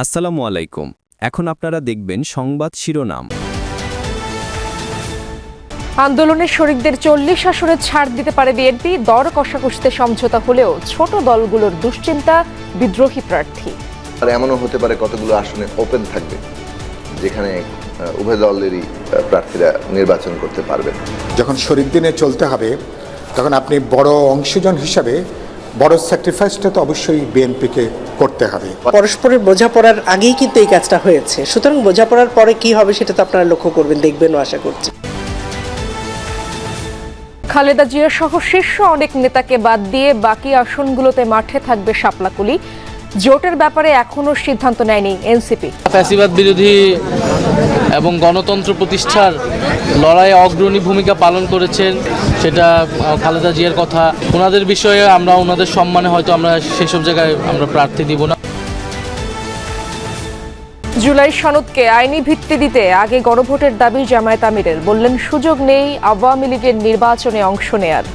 আসসালামু আলাইকুম। এখন আপনারা দেখবেন সংবাদ শিরোনাম। আন্দোলনের শরিকদের চল্লিশ আসনে ছাড় দিতে পারে বিএনপি দর কষাকষিতে সমঝোতা হলেও ছোট দলগুলোর দুশ্চিন্তা বিদ্রোহী প্রার্থী। আর এমনও হতে পারে কতগুলো আসনে ওপেন থাকবে যেখানে আহ, উভয় দলেরই প্রার্থীরা নির্বাচন করতে পারবেন যখন শরীর দিনে চলতে হবে তখন আপনি বড় অংশজন হিসাবে বড় স্যাক্রিফাইসটা তো অবশ্যই বিএনপিকে করতে হবে। পরস্পরের বোঝাপড়ার আগেই কিন্তু এই কাজটা হয়েছে। সুতরাং বোঝাপড়ার পরে কি হবে সেটা তো আপনারা লক্ষ্য করবেন দেখবেনও আশা করছি। খালেদা জিয়া সহ শীর্ষ অনেক নেতাকে বাদ দিয়ে বাকি আসনগুলোতে মাঠে থাকবে শাপলাকুলি জোটের ব্যাপারে এখনও সিদ্ধান্ত নেয়নি এনসিপি। ফ্যাসিবাদ বিরোধী এবং গণতন্ত্র প্রতিষ্ঠার লড়াইয়ে অগ্রণী ভূমিকা পালন করেছেন, সেটা খালেদা জিয়ার কথা। ওনাদের বিষয়ে আমরা ওনাদের সম্মানে হয়তো আমরা সেসব জায়গায় আমরা প্রার্থী দিব না। জুলাই সনদকে আইনি ভিত্তি দিতে আগে গণভোটের দাবি জামায়াত আমিরের। বললেন, সুযোগ নেই আওয়ামী লীগের নির্বাচনে অংশ নেয়ার।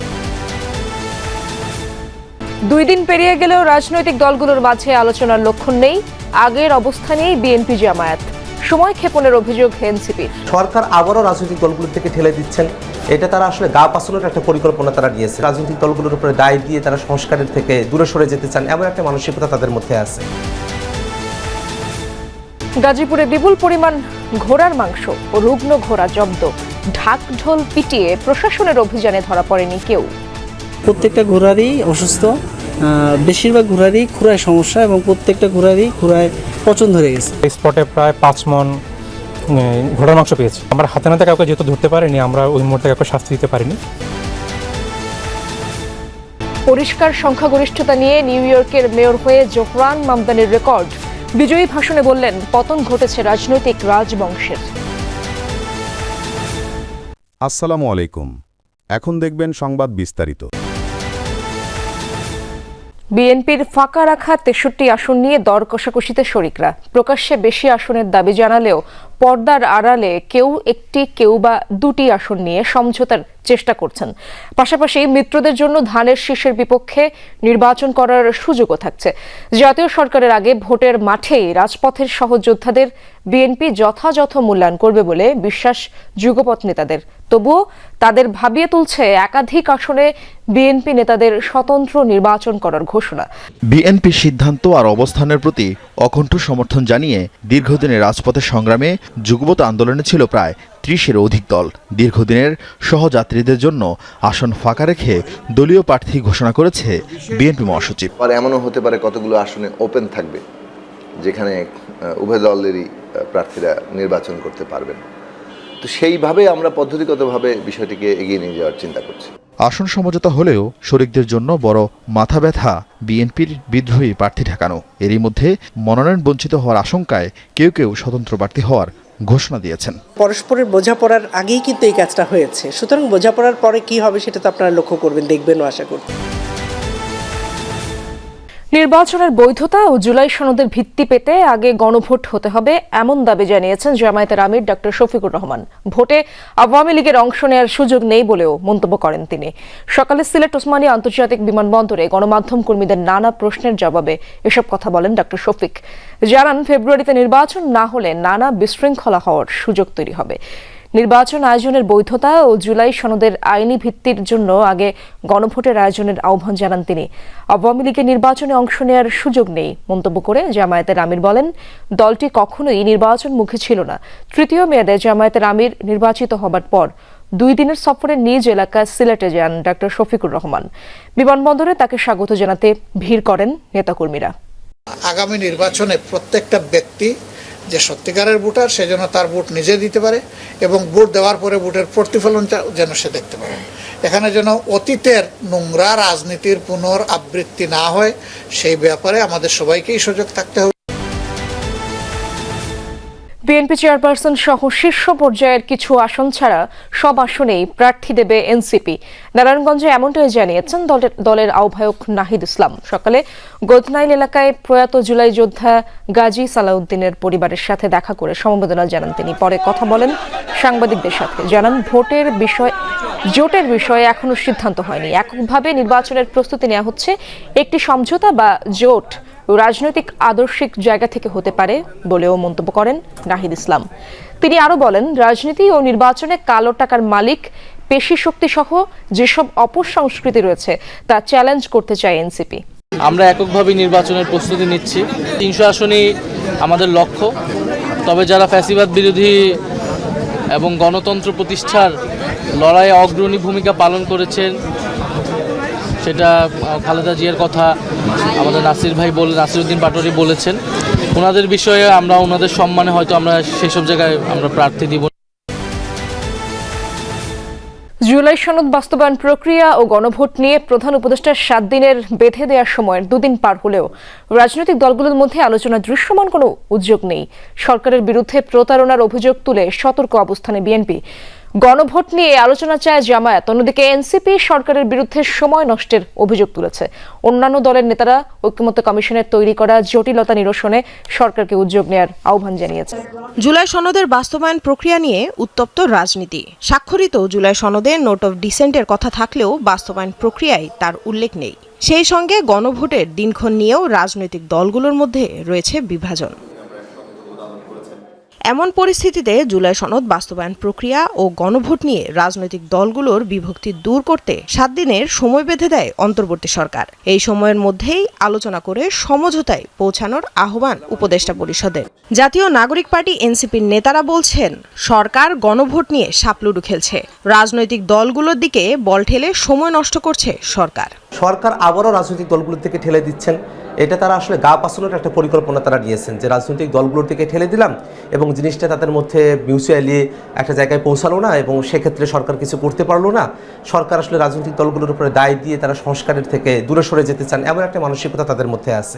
দুই দিন পেরিয়ে গেলেও রাজনৈতিক দলগুলোর মাঝে আলোচনার লক্ষণ নেই। আগের অবস্থানেই বিএনপি জামায়াত। সময় ক্ষেপণের অভিযোগ এনসিপির সরকার আবারও রাজনৈতিক দলগুলো থেকে ঠেলে দিচ্ছেন। এটা তারা আসলে গা পাসানোর একটা পরিকল্পনা তারা নিয়েছে। রাজনৈতিক দলগুলোর উপরে দায় দিয়ে তারা সংস্কারের থেকে দূরে সরে যেতে চান এমন একটা মানসিকতা তাদের মধ্যে আছে। গাজীপুরে বিপুল পরিমাণ ঘোড়ার মাংস ও রুগ্ন ঘোড়া জব্দ। ঢাকঢোল পিটিয়ে প্রশাসনের অভিযানে ধরা পড়েনি কেউ। প্রত্যেকটা ঘোড়ারই অসুস্থ। বেশিরভাগ ঘোড়ারই খুরায় সমস্যা এবং প্রত্যেকটা ঘোড়ারই খুরায় পচন ধরে গেছে। স্পটে প্রায় পাঁচ মন ঘোড়ার মাংস পেয়েছি। আমরা হাতে নাতে কাউকে যেহেতু ধরতে পারিনি আমরা ওই মুহূর্তে কাউকে শাস্তি দিতে পারিনি। পরিষ্কার সংখ্যাগরিষ্ঠতা নিয়ে নিউ ইয়র্কের মেয়র হয়ে জোহরান মামদানির রেকর্ড। বিজয়ী ভাষণে বললেন পতন ঘটেছে রাজনৈতিক রাজবংশের। আসসালামু আলাইকুম। এখন দেখবেন সংবাদ বিস্তারিত। বিএনপির ফাঁকা রাখা তেষট্টি আসন নিয়ে দর কষাকষিতে শরিকরা। প্রকাশ্যে বেশি আসনের দাবি জানালেও পর্দার আড়ালে কেউ একটি, কেউ বা দুটি আসন নিয়ে সমঝোতার চেষ্টা করছেন। পাশাপাশি মিত্রদের জন্য ধানের শীষের বিপক্ষে নির্বাচন করার সুযোগও থাকছে। জাতীয় সরকারের আগে ভোটের মাঠেই রাজপথের সহযোদ্ধাদের বিএনপি যথাযথ মূল্যায়ন করবে বলে বিশ্বাস যুগপৎ নেতাদের। তবুও তাদের ভাবিয়ে তুলছে একাধিক আসনে বিএনপি নেতাদের স্বতন্ত্র নির্বাচন করার ঘোষণা। বিএনপির সিদ্ধান্ত আর অবস্থানের প্রতি অকণ্ঠ সমর্থন জানিয়ে দীর্ঘদিনের রাজপথের সংগ্রামে যুগবত আন্দোলনে ছিল প্রায় ত্রিশের অধিক দল। দীর্ঘদিনের সহযাত্রীদের জন্য আসন ফাঁকা রেখে দলীয় প্রার্থী ঘোষণা করেছে বিএনপি মহাসচিব। আর এমনও হতে পারে কতগুলো আসনে ওপেন থাকবে, যেখানে উভয় দলেরই প্রার্থীরা নির্বাচন করতে পারবেন। তো সেইভাবে আমরা পদ্ধতিগতভাবে বিষয়টিকে এগিয়ে নিয়ে যাওয়ার চিন্তা করছি। আসন সমঝোতা হলেও শরিকদের জন্য বড় মাথা ব্যথা বিএনপির বিদ্রোহী প্রার্থী ঠেকানো এরই মধ্যে মনোনয়ন বঞ্চিত হওয়ার আশঙ্কায় কেউ কেউ স্বতন্ত্র প্রার্থী হওয়ার ঘোষণা দিয়েছেন। পরস্পরের বোঝাপড়ার আগেই কিন্তু এই কাজটা হয়েছে। সুতরাং বোঝাপড়ার পরে কি হবে সেটা তো আপনারা লক্ষ্য করবেন, দেখবেনও আশা করছি। নির্বাচনের বৈধতা ও জুলাই সনদের ভিত্তি পেতে আগে গণভোট হতে হবে, এমন দাবি জানিয়েছেন জামায়াতের আমির ডক্টর শফিকুর রহমান। ভোটে আওয়ামী লীগের অংশ নেওয়ার সুযোগ নেই বলেও মন্তব্য করেন তিনি। সকালে সিলেট ওসমানী আন্তর্জাতিক বিমানবন্দরে গণমাধ্যম কর্মীদের নানা প্রশ্নের জবাবে এসব কথা বলেন ডক্টর শফিক। জানান, ফেব্রুয়ারিতে নির্বাচন না হলে নানা বিশৃঙ্খলা হওয়ার সুযোগ তৈরি হবে। নির্বাচন আয়োজনের বৈধতা ও জুলাই সনদের আইনি ভিত্তির জন্য আগে গণভোটের আয়োজনের আহ্বান জানান তিনি। আওয়ামী লীগের নির্বাচনে অংশ নেওয়ার সুযোগ নেই, মন্তব্য করে জামায়াতের আমির বলেন, দলটি কখনোই নির্বাচন মুখে ছিল না। তৃতীয় মেয়াদে জামায়াতের আমির নির্বাচিত হবার পর দুই দিনের সফরে নিজ এলাকা সিলেটে যান ডক্টর শফিকুর রহমান। বিমানবন্দরে তাকে স্বাগত জানাতে ভিড় করেন নেতাকর্মীরা। আগামী নির্বাচনে প্রত্যেকটা ব্যক্তি যে সত্যিকারের ভোটার সে যেন তার ভোট নিজে দিতে পারে এবং ভোট দেওয়ার পরে ভোটের প্রতিফলনটা যেন সে দেখতে পারে। এখানে যেন অতীতের নোংরা রাজনীতির পুনর আবৃত্তি না হয়, সেই ব্যাপারে আমাদের সবাইকেই সুযোগ থাকতে হবে। বিএনপি চেয়ারপারসন সহ শীর্ষ পর্যায়ের কিছু আসন ছাড়া সব আসনেই প্রার্থী দেবে এনসিপি। নারায়ণগঞ্জে এমনটাই জানিয়েছেন দলের দলের আহ্বায়ক নাহিদ ইসলাম। সকালে গোদনাইল এলাকায় প্রয়াত জুলাই যোদ্ধা গাজী সালাউদ্দিনের পরিবারের সাথে দেখা করে সমবেদনা জানান তিনি। পরে কথা বলেন সাংবাদিকদের সাথে। জানান, ভোটের বিষয়, জোটের বিষয়ে এখনও সিদ্ধান্ত হয়নি। এককভাবে নির্বাচনের প্রস্তুতি নেওয়া হচ্ছে। একটি সমঝোতা বা জোট রাজনৈতিক আদর্শিক জায়গা থেকে হতে পারে বলেও মন্তব্য করেন নাহিদ ইসলাম। তিনি আরও বলেন, রাজনীতি ও নির্বাচনে কালো টাকার মালিক, পেশি শক্তি সহ যেসব অপসংস্কৃতি রয়েছে তা চ্যালেঞ্জ করতে চায় এনসিপি। আমরা এককভাবে নির্বাচনের প্রস্তুতি নিচ্ছি। তিনশো আসনই আমাদের লক্ষ্য। তবে যারা ফ্যাসিবাদ বিরোধী এবং গণতন্ত্র প্রতিষ্ঠার লড়াইয়ে অগ্রণী ভূমিকা পালন করেছেন সেটা খালেদা জিয়ার কথা আমাদের নাসির ভাই বলে নাসিরউদ্দিন পাটোয়ারি বলেছেন। ওনাদের বিষয়ে আমরা ওনাদের সম্মানে হয়তো আমরা সেসব জায়গায় আমরা প্রার্থী দিব জুলাই সনদ বাস্তবায়ন প্রক্রিয়া ও গণভোট নিয়ে প্রধান উপদেষ্টার সাত দিনের বেঁধে দেওয়ার সময়ের দুদিন পার হলেও রাজনৈতিক দলগুলোর মধ্যে আলোচনা দৃশ্যমান কোনো উদ্যোগ নেই। সরকারের বিরুদ্ধে প্রতারণার অভিযোগ তুলে সতর্ক অবস্থানে বিএনপি। গণভোট নিয়ে আলোচনা চায় জামায়াত। অন্যদিকে এনসিপি সরকারের বিরুদ্ধে সময় নষ্টের অভিযোগ তুলেছে। অন্যান্য দলের নেতারা ঐক্যমত্য কমিশনের তৈরি করা জটিলতা নিরসনে সরকারকে উদ্যোগ নেওয়ার আহ্বান জানিয়েছে। জুলাই সনদের বাস্তবায়ন প্রক্রিয়া নিয়ে উত্তপ্ত রাজনীতি। স্বাক্ষরিত জুলাই সনদে নোট অফ ডিসেন্টের কথা থাকলেও বাস্তবায়ন প্রক্রিয়ায় তার উল্লেখ নেই। সেই সঙ্গে গণভোটের দিনক্ষণ নিয়েও রাজনৈতিক দলগুলোর মধ্যে রয়েছে বিভাজন। এমন পরিস্থিতিতে জুলাই সনদ বাস্তবায়ন প্রক্রিয়া ও গণভোট নিয়ে রাজনৈতিক দলগুলোর বিভক্তি দূর করতে সাত দিনের সময় বেঁধে দেয় অন্তর্বর্তী সরকার। এই সময়ের মধ্যেই আলোচনা করে সমঝোতায় পৌঁছানোর আহ্বান উপদেষ্টা পরিষদের। জাতীয় নাগরিক পার্টি এনসিপির নেতারা বলছেন, সরকার গণভোট নিয়ে সাপলুডু খেলছে। রাজনৈতিক দলগুলোর দিকে বল ঠেলে সময় নষ্ট করছে সরকার। সরকার আবারও রাজনৈতিক দলগুলোর থেকে ঠেলে দিচ্ছেন। এটা তারা আসলে গা পাসানোর একটা পরিকল্পনা তারা নিয়েছেন যে রাজনৈতিক দলগুলোর দিকে ঠেলে দিলাম এবং জিনিসটা তাদের মধ্যে মিউচুয়ালি একটা জায়গায় পৌঁছালো না এবং সেক্ষেত্রে সরকার কিছু করতে পারল না। সরকার আসলে রাজনৈতিক দলগুলোর উপরে দায় দিয়ে তারা সংস্কারের থেকে দূরে সরে যেতে চান, এমন একটা মানসিকতা তাদের মধ্যে আছে।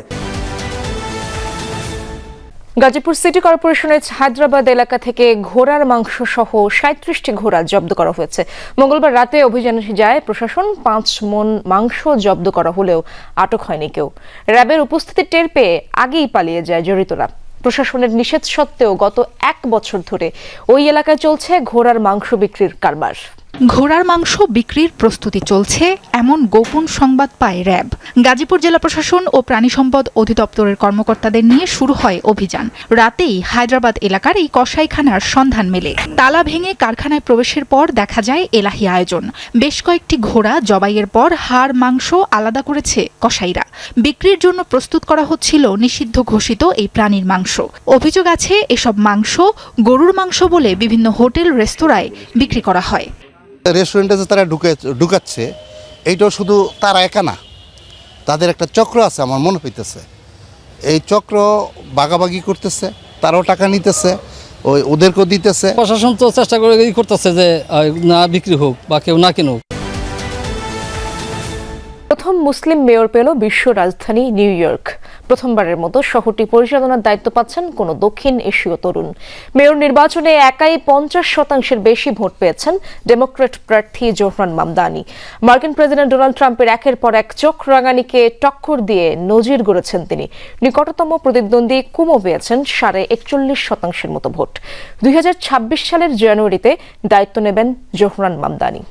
গাজীপুর সিটি কর্পোরেশনের হায়দ্রাবাদ এলাকা থেকে ঘোড়ার মাংস সহ সাঁত্রিশটি ঘোড়া জব্দ করা হয়েছে। মঙ্গলবার রাতে অভিযানে যায়, প্রশাসন পাঁচ মন মাংস জব্দ করা হলেও আটক হয়নি কেউ। র্যাবের উপস্থিতি টের পেয়ে আগেই পালিয়ে যায় জড়িতরা। প্রশাসনের নিষেধ সত্ত্বেও গত এক বছর ধরে ওই এলাকায় চলছে ঘোড়ার মাংস বিক্রির কারবার। ঘোড়ার মাংস বিক্রির প্রস্তুতি চলছে, এমন গোপন সংবাদ পায় র্যাব। গাজীপুর জেলা প্রশাসন ও প্রাণী সম্পদ অধিদপ্তরের কর্মকর্তাদের নিয়ে শুরু হয় অভিযান। রাতেই হায়দ্রাবাদ এলাকার এই কসাইখানার সন্ধান মেলে। তালা ভেঙে কারখানায় প্রবেশের পর দেখা যায় এলাহি আয়োজন। বেশ কয়েকটি ঘোড়া জবাইয়ের পর হাড়, মাংস আলাদা করেছে কসাইরা। বিক্রির জন্য প্রস্তুত করা হচ্ছিল নিষিদ্ধ ঘোষিত এই প্রাণীর মাংস। অভিযোগ আছে, এসব মাংস গরুর মাংস বলে বিভিন্ন হোটেল, রেস্তোরাঁয় বিক্রি করা হয়। রেস্টুরেন্টে যে তারা ঢুকে, ঢুকাচ্ছে, এইটাও শুধু তারা একা না, তাদের একটা চক্র আছে আমার মনে হইতেছে। এই চক্র বাগাবাগি করতেছে, তারাও টাকা নিতেছে, ওই ওদেরকেও দিতেছে। প্রশাসন তো চেষ্টা করে করতেছে যে না বিক্রি হোক বা কেউ না কিনুক। প্রথম মুসলিম মেয়র পেল বিশ্ব রাজধানী নিউ ইয়র্ক। প্রথমবারের মতো শহরটি পরিচালনার দায়িত্ব পাচ্ছেন কোন দক্ষিণ এশীয় তরুণ। মেয়র নির্বাচনে একাই পঞ্চাশ শতাংশের বেশি ভোট পেয়েছেন ডেমোক্রেট প্রার্থী জোহরান মামদানি। মার্কিন প্রেসিডেন্ট ডোনাল্ড ট্রাম্পের একের পর এক চোখ রাঙানিকে টক্কর দিয়ে নজির গড়েছেন তিনি। নিকটতম প্রতিদ্বন্দ্বী কুমো পেয়েছেন সাড়ে একচল্লিশ শতাংশের মতো ভোট। দুই হাজার ছাব্বিশ সালের জানুয়ারিতে দায়িত্ব নেবেন জোহরান মামদানি।